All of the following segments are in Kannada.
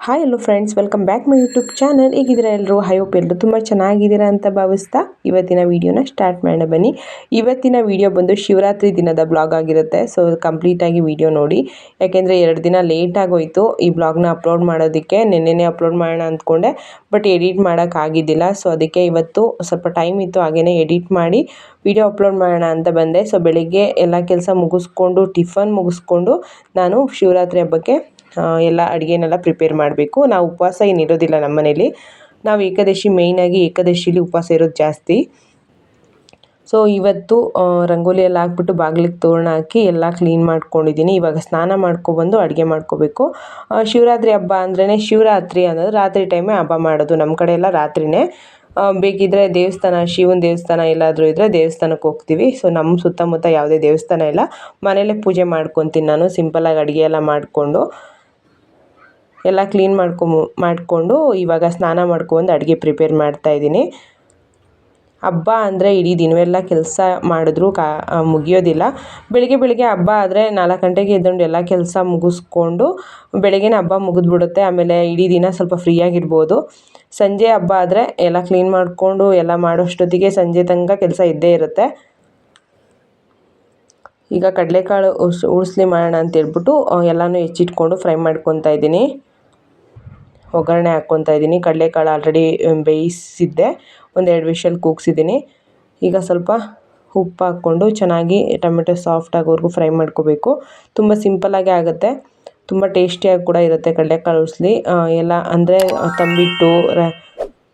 Hi hello friends welcome back my YouTube channel ಹೇಗಿದ್ದೀರಾ ಎಲ್ಲರೂ ಹೈ ಹೋಪ್ ಎಲ್ಲರೂ ತುಂಬ ಚೆನ್ನಾಗಿದ್ದೀರಾ ಅಂತ ಭಾವಿಸ್ತಾ ಇವತ್ತಿನ ವಿಡಿಯೋನ ಸ್ಟಾರ್ಟ್ ಮಾಡೋಣ ಬನ್ನಿ. ಇವತ್ತಿನ ವಿಡಿಯೋ ಬಂದು ಶಿವರಾತ್ರಿ ದಿನದ ಬ್ಲಾಗ್ ಆಗಿರುತ್ತೆ. ಸೊ ಕಂಪ್ಲೀಟಾಗಿ ವಿಡಿಯೋ ನೋಡಿ. ಯಾಕೆಂದರೆ ಎರಡು ದಿನ ಲೇಟ್ ಆಗೋಯ್ತು. ಈ ಬ್ಲಾಗ್ನ ಅಪ್ಲೋಡ್ ಮಾಡೋದಕ್ಕೆ ನಿನ್ನೆನೇ ಅಪ್ಲೋಡ್ ಮಾಡೋಣ ಅಂದ್ಕೊಂಡೆ. ಬಟ್ ಎಡಿಟ್ ಮಾಡೋಕ್ಕಾಗಿದ್ದಿಲ್ಲ ಸೊ ಅದಕ್ಕೆ ಇವತ್ತು ಸ್ವಲ್ಪ ಟೈಮ್ ಇತ್ತು. ಹಾಗೆಯೇ ಎಡಿಟ್ ಮಾಡಿ ವಿಡಿಯೋ ಅಪ್ಲೋಡ್ ಮಾಡೋಣ ಅಂತ ಬಂದೆ. ಸೊ ಬೆಳಿಗ್ಗೆ ಎಲ್ಲ ಕೆಲಸ ಮುಗಿಸ್ಕೊಂಡು ಟಿಫನ್ ಮುಗಿಸ್ಕೊಂಡು ನಾನು ಶಿವರಾತ್ರಿ ಹಬ್ಬಕ್ಕೆ ಎಲ್ಲ ಅಡುಗೆನೆಲ್ಲ ಪ್ರಿಪೇರ್ ಮಾಡಬೇಕು. ನಾವು ಉಪವಾಸ ಏನು ಇರೋದಿಲ್ಲ ನಮ್ಮ ಮನೇಲಿ. ನಾವು ಏಕಾದಶಿ ಮೇಯ್ನಾಗಿ ಏಕಾದಶಿಲಿ ಉಪವಾಸ ಇರೋದು ಜಾಸ್ತಿ. ಸೊ ಇವತ್ತು ರಂಗೋಲಿ ಎಲ್ಲ ಹಾಕ್ಬಿಟ್ಟು ಬಾಗಿಲಿಗೆ ತೋರಣ ಹಾಕಿ ಎಲ್ಲ ಕ್ಲೀನ್ ಮಾಡ್ಕೊಂಡಿದ್ದೀನಿ ಇವಾಗ ಸ್ನಾನ ಮಾಡ್ಕೊಬಂದು ಅಡುಗೆ ಮಾಡ್ಕೋಬೇಕು. ಶಿವರಾತ್ರಿ ಹಬ್ಬ ಅಂದ್ರೇ ಶಿವರಾತ್ರಿ ಅನ್ನೋದು ರಾತ್ರಿ ಟೈಮೇ ಹಬ್ಬ ಮಾಡೋದು. ನಮ್ಮ ಕಡೆ ಎಲ್ಲ ರಾತ್ರಿನೇ. ಬೇಕಿದ್ದರೆ ದೇವಸ್ಥಾನ, ಶಿವನ ದೇವಸ್ಥಾನ ಎಲ್ಲಾದರೂ ಇದ್ದರೆ ದೇವಸ್ಥಾನಕ್ಕೆ ಹೋಗ್ತೀವಿ. ಸೊ ನಮ್ಮ ಸುತ್ತಮುತ್ತ ಯಾವುದೇ ದೇವಸ್ಥಾನ ಇಲ್ಲ. ಮನೆಯಲ್ಲೇ ಪೂಜೆ ಮಾಡ್ಕೊತೀನಿ ನಾನು. ಸಿಂಪಲಾಗಿ ಅಡುಗೆ ಎಲ್ಲ ಮಾಡಿಕೊಂಡು. ಎಲ್ಲ ಕ್ಲೀನ್ ಮಾಡ್ಕೊ ಮಾಡಿಕೊಂಡು ಇವಾಗ ಸ್ನಾನ ಮಾಡ್ಕೊಂಡು ಅಡುಗೆ ಪ್ರಿಪೇರ್ ಮಾಡ್ತಾ ಇದ್ದೀನಿ. ಹಬ್ಬ ಅಂದರೆ ಇಡೀ ದಿನವೆಲ್ಲ ಕೆಲಸ ಮಾಡಿದ್ರು ಕಾ ಮುಗಿಯೋದಿಲ್ಲ. ಬೆಳಿಗ್ಗೆ ಬೆಳಿಗ್ಗೆ ಹಬ್ಬ ಆದರೆ ನಾಲ್ಕು ಗಂಟೆಗೆ ಎದ್ದುಕೊಂಡು ಎಲ್ಲ ಕೆಲಸ ಮುಗಿಸ್ಕೊಂಡು ಬೆಳಗ್ಗೆನೇ ಹಬ್ಬ ಮುಗಿದ್ಬಿಡುತ್ತೆ. ಆಮೇಲೆ ಇಡೀ ದಿನ ಸ್ವಲ್ಪ ಫ್ರೀಯಾಗಿರ್ಬೋದು ಸಂಜೆ ಹಬ್ಬ ಆದರೆ ಎಲ್ಲ ಕ್ಲೀನ್ ಮಾಡಿಕೊಂಡು ಎಲ್ಲ ಮಾಡೋಷ್ಟೊತ್ತಿಗೆ ಸಂಜೆ ತನಕ ಕೆಲಸ ಇದ್ದೇ ಇರುತ್ತೆ. ಈಗ ಕಡಲೆಕಾಳು ಉಸ್ ಉಳಿಸ್ಲಿ ಮಾಡೋಣ ಅಂತ ಹೇಳ್ಬಿಟ್ಟು ಎಲ್ಲನೂ ಹೆಚ್ಚಿಟ್ಕೊಂಡು ಫ್ರೈ ಮಾಡ್ಕೊತಾ ಇದ್ದೀನಿ. ಒಗ್ಗರಣೆ ಹಾಕ್ಕೊತಾ ಇದ್ದೀನಿ. ಕಡಲೆಕಾಳು ಆಲ್ರೆಡಿ ಬೇಯಿಸಿದ್ದೆ. ಒಂದೆರಡು ವಿಷಲ್ ಕೂಗಿಸಿದ್ದೀನಿ. ಈಗ ಸ್ವಲ್ಪ ಉಪ್ಪು ಹಾಕ್ಕೊಂಡು ಚೆನ್ನಾಗಿ ಟೊಮೆಟೊ ಸಾಫ್ಟ್ ಆಗೋವರೆಗೂ ಫ್ರೈ ಮಾಡ್ಕೋಬೇಕು. ತುಂಬ ಸಿಂಪಲ್ಲಾಗೇ ಆಗುತ್ತೆ. ತುಂಬ ಟೇಸ್ಟಿಯಾಗಿ ಕೂಡ ಇರುತ್ತೆ ಕಡಲೆಕಾಳು ಉಸ್ಲಿ. ಎಲ್ಲ ಅಂದರೆ ತಂಬಿಟ್ಟು, ರ,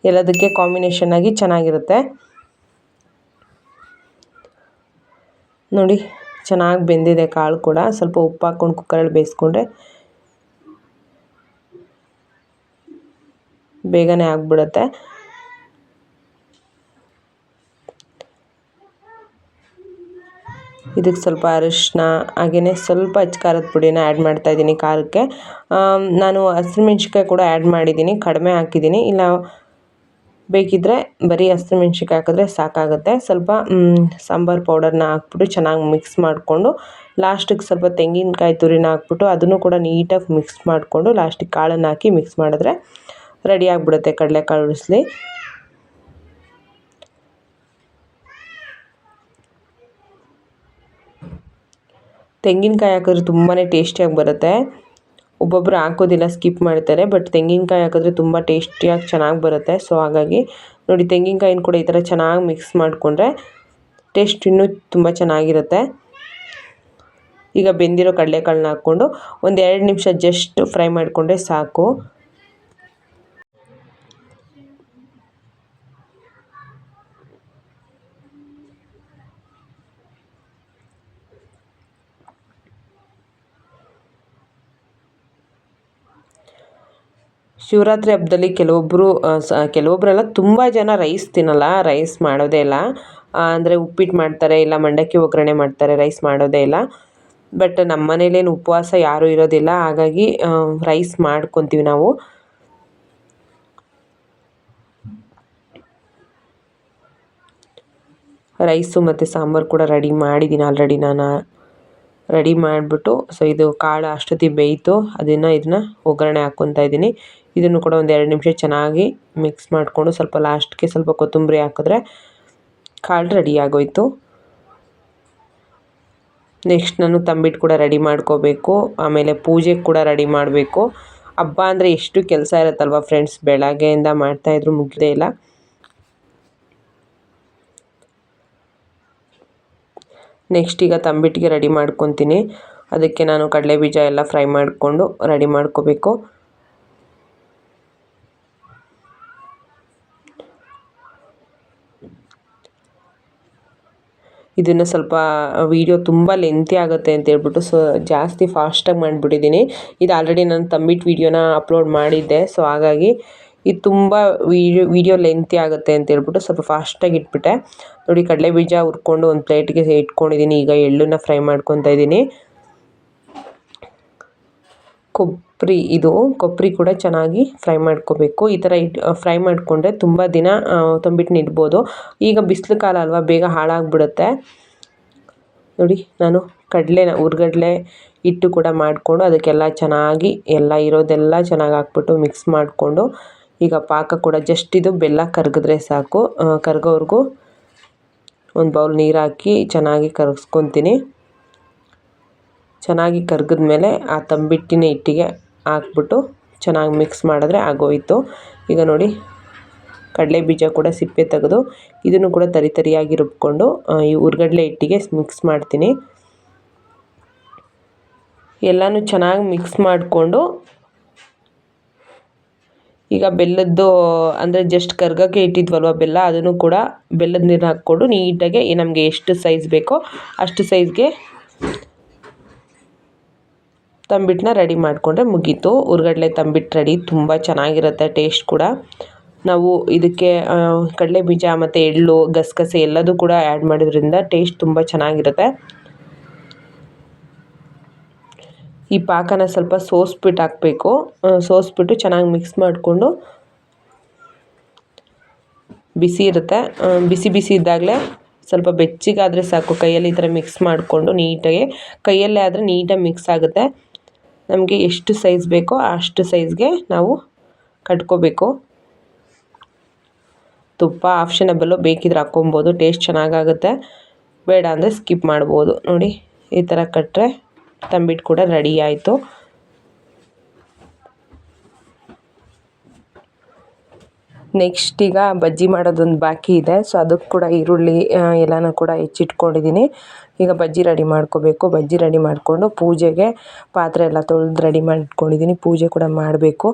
ಎಲ್ಲದಕ್ಕೆ ಕಾಂಬಿನೇಷನ್ ಆಗಿ ಚೆನ್ನಾಗಿರುತ್ತೆ. ನೋಡಿ, ಚೆನ್ನಾಗಿ ಬೆಂದಿದೆ ಕಾಳು ಕೂಡ. ಸ್ವಲ್ಪ ಉಪ್ಪು ಹಾಕ್ಕೊಂಡು ಕುಕ್ಕರಲ್ಲಿ ಬೇಯಿಸ್ಕೊಂಡ್ರೆ ಬೇಗನೆ ಆಗಿಬಿಡುತ್ತೆ. ಇದಕ್ಕೆ ಸ್ವಲ್ಪ ಅರಿಶಿನ ಹಾಗೆಯೇ ಸ್ವಲ್ಪ ಹೆಚ್ಚು ಖಾರದ ಪುಡಿನ ಆ್ಯಡ್ ಮಾಡ್ತಾ ಇದ್ದೀನಿ ಖಾರಕ್ಕೆ. ನಾನು ಹಸಿಮೆಣ್ಸಿಕಾಯಿ ಕೂಡ ಆ್ಯಡ್ ಮಾಡಿದ್ದೀನಿ, ಕಡಿಮೆ ಹಾಕಿದ್ದೀನಿ. ಇಲ್ಲ ಬೇಕಿದ್ದರೆ ಬರೀ ಹಸಿಮೆಣ್ಸಿಕಾಯಿ ಹಾಕಿದ್ರೆ ಸಾಕಾಗುತ್ತೆ. ಸ್ವಲ್ಪ ಸಾಂಬಾರು ಪೌಡರ್ನ ಹಾಕ್ಬಿಟ್ಟು ಚೆನ್ನಾಗಿ ಮಿಕ್ಸ್ ಮಾಡಿಕೊಂಡು ಲಾಸ್ಟಿಗೆ ಸ್ವಲ್ಪ ತೆಂಗಿನಕಾಯಿ ತುರಿನ ಹಾಕ್ಬಿಟ್ಟು ಅದನ್ನು ಕೂಡ ನೀಟಾಗಿ ಮಿಕ್ಸ್ ಮಾಡಿಕೊಂಡು ಲಾಸ್ಟಿಗೆ ಕಾಳನ್ನು ಹಾಕಿ ಮಿಕ್ಸ್ ಮಾಡಿದ್ರೆ ರೆಡಿ ಆಗಿಬಿಡುತ್ತೆ ಕಡಲೆಕಾಳು ಉಳಿಸ್ಲಿ ತೆಂಗಿನಕಾಯಿ ಹಾಕಿದ್ರೆ ತುಂಬಾ ಟೇಸ್ಟಿಯಾಗಿ ಬರುತ್ತೆ. ಒಬ್ಬೊಬ್ಬರು ಹಾಕೋದಿಲ್ಲ, ಸ್ಕಿಪ್ ಮಾಡ್ತಾರೆ, ಬಟ್ ತೆಂಗಿನಕಾಯಿ ಹಾಕಿದ್ರೆ ತುಂಬ ಟೇಸ್ಟಿಯಾಗಿ ಚೆನ್ನಾಗಿ ಬರುತ್ತೆ. ಸೊ, ಹಾಗಾಗಿ ನೋಡಿ, ತೆಂಗಿನಕಾಯಿನ ಕೂಡ ಈ ಥರ ಚೆನ್ನಾಗಿ ಮಿಕ್ಸ್ ಮಾಡಿಕೊಂಡ್ರೆ ಟೇಸ್ಟ್ ಇನ್ನೂ ತುಂಬ ಚೆನ್ನಾಗಿರುತ್ತೆ. ಈಗ ಬೆಂದಿರೋ ಕಡಲೆಕಾಳನ್ನ ಹಾಕ್ಕೊಂಡು ಒಂದು ಎರಡು ನಿಮಿಷ ಜಸ್ಟ್ ಫ್ರೈ ಮಾಡಿಕೊಂಡ್ರೆ ಸಾಕು. ಶಿವರಾತ್ರಿ ಹಬ್ಬದಲ್ಲಿ ಕೆಲವೊಬ್ಬರು ಸ ಕೆಲವೊಬ್ಬರೆಲ್ಲ ತುಂಬ ಜನ ರೈಸ್ ತಿನ್ನಲ್ಲ ರೈಸ್ ಮಾಡೋದೇ ಇಲ್ಲ. ಅಂದರೆ ಉಪ್ಪಿಟ್ಟು ಮಾಡ್ತಾರೆ, ಇಲ್ಲ ಮಂಡಕ್ಕಿ ಒಗ್ಗರಣೆ ಮಾಡ್ತಾರೆ ರೈಸ್ ಮಾಡೋದೇ ಇಲ್ಲ. ಬಟ್ ನಮ್ಮ ಮನೇಲೇನು ಉಪವಾಸ ಯಾರೂ ಇರೋದಿಲ್ಲ, ಹಾಗಾಗಿ ರೈಸ್ ಮಾಡ್ಕೊತೀವಿ ನಾವು. ರೈಸು ಮತ್ತು ಸಾಂಬಾರು ಕೂಡ ರೆಡಿ ಮಾಡಿದ್ದೀನಿ ಆಲ್ರೆಡಿ ನಾನು. ರೆಡಿ ಮಾಡಿಬಿಟ್ಟು, ಸೊ ಇದು ಕಾಳು ಅಷ್ಟೊತ್ತಿಗೆ ಬೇಯಿತು. ಅದನ್ನು ಇದನ್ನ ಒಗ್ಗರಣೆ ಹಾಕ್ಕೊತಾ ಇದ್ದೀನಿ. ಇದನ್ನು ಕೂಡ ಒಂದು ಎರಡು ನಿಮಿಷ ಚೆನ್ನಾಗಿ ಮಿಕ್ಸ್ ಮಾಡಿಕೊಂಡು ಸ್ವಲ್ಪ ಲಾಸ್ಟ್ಗೆ ಸ್ವಲ್ಪ ಕೊತ್ತಂಬರಿ ಹಾಕಿದ್ರೆ ಕಾಳು ರೆಡಿ ಆಗೋಯ್ತು. ನೆಕ್ಸ್ಟ್ ನಾನು ತಂಬಿಟ್ಟು ಕೂಡ ರೆಡಿ ಮಾಡ್ಕೋಬೇಕು. ಆಮೇಲೆ ಪೂಜೆಗೆ ಕೂಡ ರೆಡಿ ಮಾಡಬೇಕು. ಹಬ್ಬ ಅಂದರೆ ಎಷ್ಟು ಕೆಲಸ ಇರುತ್ತಲ್ವ ಫ್ರೆಂಡ್ಸ್ ಬೆಳಗ್ಗೆಯಿಂದ ಮಾಡ್ತಾಯಿದ್ರು ಮುಗಿದೇ ಇಲ್ಲ. ನೆಕ್ಸ್ಟ್ ಈಗ ತಂಬಿಟ್ಟಿಗೆ ರೆಡಿ ಮಾಡ್ಕೊತೀನಿ. ಅದಕ್ಕೆ ನಾನು ಕಡಲೆ ಬೀಜ ಎಲ್ಲ ಫ್ರೈ ಮಾಡಿಕೊಂಡು ರೆಡಿ ಮಾಡ್ಕೋಬೇಕು. ಇದನ್ನು ಸ್ವಲ್ಪ ವೀಡಿಯೋ ತುಂಬ ಲೆಂತಿ ಆಗುತ್ತೆ ಅಂತ ಹೇಳ್ಬಿಟ್ಟು ಸೊ ಜಾಸ್ತಿ ಫಾಸ್ಟಾಗಿ ಮಾಡಿಬಿಟ್ಟಿದ್ದೀನಿ. ಇದು ಆಲ್ರೆಡಿ ನಾನು ತಂಬಿಟ್ಟು ವೀಡಿಯೋನ ಅಪ್ಲೋಡ್ ಮಾಡಿದ್ದೆ. ಸೊ ಹಾಗಾಗಿ ಇದು ತುಂಬ ವೀಡಿಯೋ ಲೆಂತಿ ಆಗುತ್ತೆ ಅಂತ ಹೇಳ್ಬಿಟ್ಟು ಸ್ವಲ್ಪ ಫಾಸ್ಟಾಗಿ ಇಟ್ಬಿಟ್ಟೆ. ನೋಡಿ, ಕಡಲೆ ಬೀಜ ಹುರ್ಕೊಂಡು ಒಂದು ಪ್ಲೇಟ್ಗೆ ಇಟ್ಕೊಂಡಿದ್ದೀನಿ ಈಗ ಎಳ್ಳನ್ನು ಫ್ರೈ ಮಾಡ್ಕೊತಾ ಇದ್ದೀನಿ ಕೊಬ್ಬರಿ, ಇದು ಕೊಬ್ಬರಿ ಕೂಡ ಚೆನ್ನಾಗಿ ಫ್ರೈ ಮಾಡ್ಕೋಬೇಕು. ಈ ಥರ ಇಟ್ ಫ್ರೈ ಮಾಡಿಕೊಂಡ್ರೆ ತುಂಬ ದಿನ ತುಂಬಿಟ್ಟು ಇಡ್ಬೋದು ಈಗ ಬಿಸಿಲು ಕಾಲ ಅಲ್ವಾ, ಬೇಗ ಹಾಳಾಗಿಬಿಡುತ್ತೆ. ನೋಡಿ, ನಾನು ಕಡಲೆನ ಹುರ್ಗಡ್ಲೆ ಹಿಟ್ಟು ಕೂಡ ಮಾಡಿಕೊಂಡು ಅದಕ್ಕೆಲ್ಲ ಚೆನ್ನಾಗಿ, ಎಲ್ಲ ಇರೋದೆಲ್ಲ ಚೆನ್ನಾಗಿ ಹಾಕ್ಬಿಟ್ಟು ಮಿಕ್ಸ್ ಮಾಡಿಕೊಂಡು ಈಗ ಪಾಕ ಕೂಡ ಜಸ್ಟ್ ಇದು ಬೆಲ್ಲ ಕರಗಿದ್ರೆ ಸಾಕು. ಕರಗೋವರೆಗೂ ಒಂದು ಬೌಲ್ ನೀರು ಹಾಕಿ ಚೆನ್ನಾಗಿ ಕರಗಿಸ್ಕೊತೀನಿ ಚೆನ್ನಾಗಿ ಕರಗಿದ್ಮೇಲೆ ಆ ತಂಬಿಟ್ಟಿನ ಹಿಟ್ಟಿಗೆ ಹಾಕ್ಬಿಟ್ಟು ಚೆನ್ನಾಗಿ ಮಿಕ್ಸ್ ಮಾಡಿದ್ರೆ ಆಗೋಯಿತು. ಈಗ ನೋಡಿ, ಕಡಲೆ ಬೀಜ ಕೂಡ ಸಿಪ್ಪೆ ತೆಗೆದು ಇದನ್ನು ಕೂಡ ತರಿ ತರಿಯಾಗಿ ರುಬ್ಕೊಂಡು ಈ ಉರ್ಗಡ್ಲೆ ಹಿಟ್ಟಿಗೆ ಮಿಕ್ಸ್ ಮಾಡ್ತೀನಿ. ಎಲ್ಲನೂ ಚೆನ್ನಾಗಿ ಮಿಕ್ಸ್ ಮಾಡಿಕೊಂಡು ಈಗ ಬೆಲ್ಲದ್ದು ಅಂದರೆ ಜಸ್ಟ್ ಕರ್ಗಕ್ಕೆ ಇಟ್ಟಿದ್ವಲ್ವ ಬೆಲ್ಲ, ಅದನ್ನು ಕೂಡ ಬೆಲ್ಲದ ನೀರು ಹಾಕ್ಕೊಂಡು ನೀಟಾಗಿ ನಮಗೆ ಎಷ್ಟು ಸೈಜ್ ಬೇಕೋ ಅಷ್ಟು ಸೈಜ್ಗೆ ತಂಬಿಟ್ಟನ್ನ ರೆಡಿ ಮಾಡಿಕೊಂಡ್ರೆ ಮುಗೀತು. ಉರ್ಗಡ್ಲೆ ತಂಬಿಟ್ಟು ರೆಡಿ ತುಂಬ ಚೆನ್ನಾಗಿರುತ್ತೆ ಟೇಸ್ಟ್ ಕೂಡ. ನಾವು ಇದಕ್ಕೆ ಕಡಲೆ ಬೀಜ ಮತ್ತು ಎಳ್ಳು, ಗಸಗಸೆ ಎಲ್ಲದೂ ಕೂಡ ಆ್ಯಡ್ ಮಾಡೋದ್ರಿಂದ ಟೇಸ್ಟ್ ತುಂಬ ಚೆನ್ನಾಗಿರುತ್ತೆ. ಈ ಪಾಕನ ಸ್ವಲ್ಪ ಸೋಸ್ಬಿಟ್ಟು ಹಾಕಬೇಕು. ಸೋಸ್ಬಿಟ್ಟು ಚೆನ್ನಾಗಿ ಮಿಕ್ಸ್ ಮಾಡಿಕೊಂಡು ಬಿಸಿ ಇರುತ್ತೆ. ಬಿಸಿ ಬಿಸಿ ಇದ್ದಾಗಲೇ ಸ್ವಲ್ಪ ಬೆಚ್ಚಗಾದರೆ ಸಾಕು. ಕೈಯಲ್ಲಿ ಈ ಥರ ಮಿಕ್ಸ್ ಮಾಡಿಕೊಂಡು ನೀಟಾಗಿ. ಕೈಯಲ್ಲೇ ಆದರೆ ನೀಟಾಗಿ ಮಿಕ್ಸ್ ಆಗುತ್ತೆ. ನಮಗೆ ಎಷ್ಟು ಸೈಜ್ ಬೇಕೋ ಅಷ್ಟು ಸೈಜ್ಗೆ ನಾವು ಕಟ್ಕೋಬೇಕು. ತುಪ್ಪ ಆಪ್ಷನಬಲ್ಲು ಬೇಕಿದ್ರೆ ಹಾಕ್ಕೊಬೋದು. ಟೇಸ್ಟ್ ಚೆನ್ನಾಗಾಗುತ್ತೆ. ಬೇಡ ಅಂದರೆ ಸ್ಕಿಪ್ ಮಾಡ್ಬೋದು. ನೋಡಿ, ಈ ಥರ ಕಟ್ಟರೆ ತಂಬಿಟ್ಟು ಕೂಡ ರೆಡಿ ಆಯಿತು. ನೆಕ್ಸ್ಟ್ ಈಗ ಬಜ್ಜಿ ಮಾಡೋದೊಂದು ಬಾಕಿ ಇದೆ. ಸೊ ಅದಕ್ಕೆ ಕೂಡ ಈರುಳ್ಳಿ ಎಲ್ಲನೂ ಕೂಡ ಹೆಚ್ಚಿಟ್ಕೊಂಡಿದ್ದೀನಿ ಈಗ ಬಜ್ಜಿ ರೆಡಿ ಮಾಡ್ಕೋಬೇಕು. ಬಜ್ಜಿ ರೆಡಿ ಮಾಡಿಕೊಂಡು ಪೂಜೆಗೆ ಪಾತ್ರೆ ಎಲ್ಲ ತೊಳೆದು ರೆಡಿ ಮಾಡ್ಕೊಂಡಿದ್ದೀನಿ ಪೂಜೆ ಕೂಡ ಮಾಡಬೇಕು.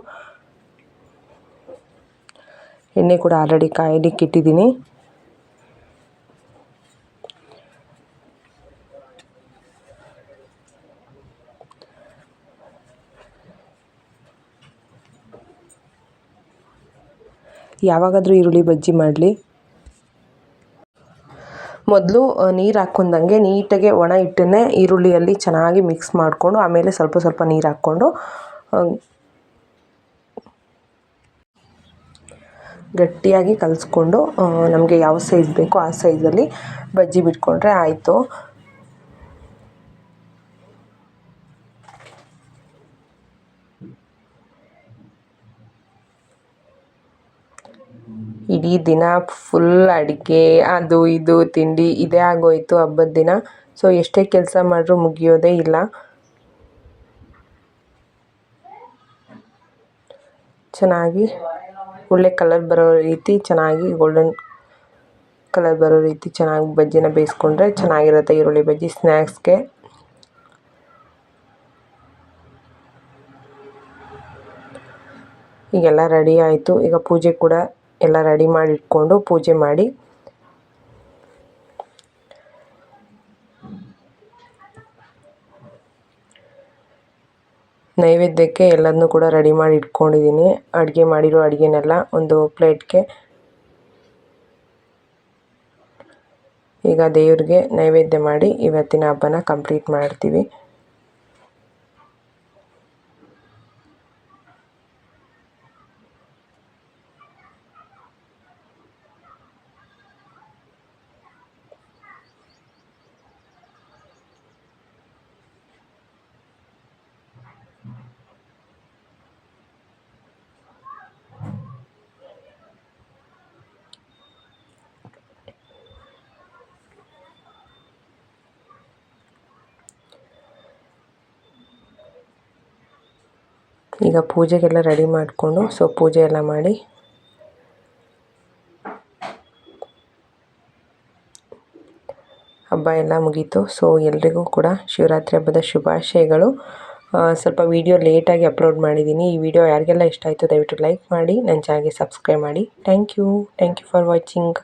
ಎಣ್ಣೆ ಕೂಡ ಆಲ್ರೆಡಿ ಕಾಯಲಿಕ್ಕೆ ಇಟ್ಟಿದ್ದೀನಿ ಯಾವಾಗಾದರೂ ಈರುಳ್ಳಿ ಬಜ್ಜಿ ಮಾಡಲಿ. ಮೊದಲು ನೀರು ಹಾಕ್ಕೊಂಡಂಗೆ ನೀಟಾಗಿ ಒಣ ಹಿಟ್ಟನ್ನೇ ಈರುಳ್ಳಿಯಲ್ಲಿ ಚೆನ್ನಾಗಿ ಮಿಕ್ಸ್ ಮಾಡಿಕೊಂಡು, ಆಮೇಲೆ ಸ್ವಲ್ಪ ಸ್ವಲ್ಪ ನೀರು ಹಾಕ್ಕೊಂಡು ಗಟ್ಟಿಯಾಗಿ ಕಲಿಸ್ಕೊಂಡು ನಮಗೆ ಯಾವ ಸೈಜ್ ಬೇಕೋ ಆ ಸೈಜಲ್ಲಿ ಬಜ್ಜಿ ಬಿಟ್ಕೊಂಡ್ರೆ ಆಯಿತು. ಇಡೀ ದಿನ ಫುಲ್ ಅಡುಗೆ, ಅದು ಇದು, ತಿಂಡಿ ಇದೇ ಆಗೋಯಿತು ಹಬ್ಬದ ದಿನ. ಸೊ ಎಷ್ಟೇ ಕೆಲಸ ಮಾಡಿದ್ರೂ ಮುಗಿಯೋದೇ ಇಲ್ಲ. ಚೆನ್ನಾಗಿ ಒಳ್ಳೆ ಕಲರ್ ಬರೋ ರೀತಿ ಚೆನ್ನಾಗಿ ಗೋಲ್ಡನ್ ಕಲರ್ ಬರೋ ರೀತಿ ಚೆನ್ನಾಗಿ ಬಜ್ಜಿನ ಬೇಯಿಸ್ಕೊಂಡ್ರೆ ಚೆನ್ನಾಗಿರುತ್ತೆ ಈರುಳ್ಳಿ ಬಜ್ಜಿ ಸ್ನ್ಯಾಕ್ಸ್ಗೆ ಈಗೆಲ್ಲ ರೆಡಿ ಆಯಿತು. ಈಗ ಪೂಜೆ ಕೂಡ ಎಲ್ಲ ರೆಡಿ ಮಾಡಿ ಇಟ್ಕೊಂಡು ಪೂಜೆ ಮಾಡಿ. ನೈವೇದ್ಯಕ್ಕೆ ಎಲ್ಲದನ್ನೂ ಕೂಡ ರೆಡಿ ಮಾಡಿ ಇಟ್ಕೊಂಡಿದ್ದೀನಿ ಅಡುಗೆ ಮಾಡಿರೋ ಅಡುಗೆನೆಲ್ಲ ಒಂದು ಪ್ಲೇಟ್ಗೆ. ಈಗ ದೇವ್ರಿಗೆ ನೈವೇದ್ಯ ಮಾಡಿ ಇವತ್ತಿನ ಹಬ್ಬನ ಕಂಪ್ಲೀಟ್ ಮಾಡ್ತೀವಿ. ಈಗ ಪೂಜೆಗೆಲ್ಲ ರೆಡಿ ಮಾಡಿಕೊಂಡು ಸೊ ಪೂಜೆ ಎಲ್ಲ ಮಾಡಿ. ಹಬ್ಬ ಎಲ್ಲ ಮುಗೀತು ಸೊ ಎಲ್ರಿಗೂ ಕೂಡ ಶಿವರಾತ್ರಿ ಹಬ್ಬದ ಶುಭಾಶಯಗಳು. ಸ್ವಲ್ಪ ವೀಡಿಯೋ ಲೇಟಾಗಿ ಅಪ್ಲೋಡ್ ಮಾಡಿದ್ದೀನಿ ಈ ವಿಡಿಯೋ ಯಾರಿಗೆಲ್ಲ ಇಷ್ಟ ಆಯಿತು ದಯವಿಟ್ಟು ಲೈಕ್ ಮಾಡಿ ನನ್ನ ಚಾನಲ್ಗೆ ಸಬ್ಸ್ಕ್ರೈಬ್ ಮಾಡಿ. Thank you thank you for watching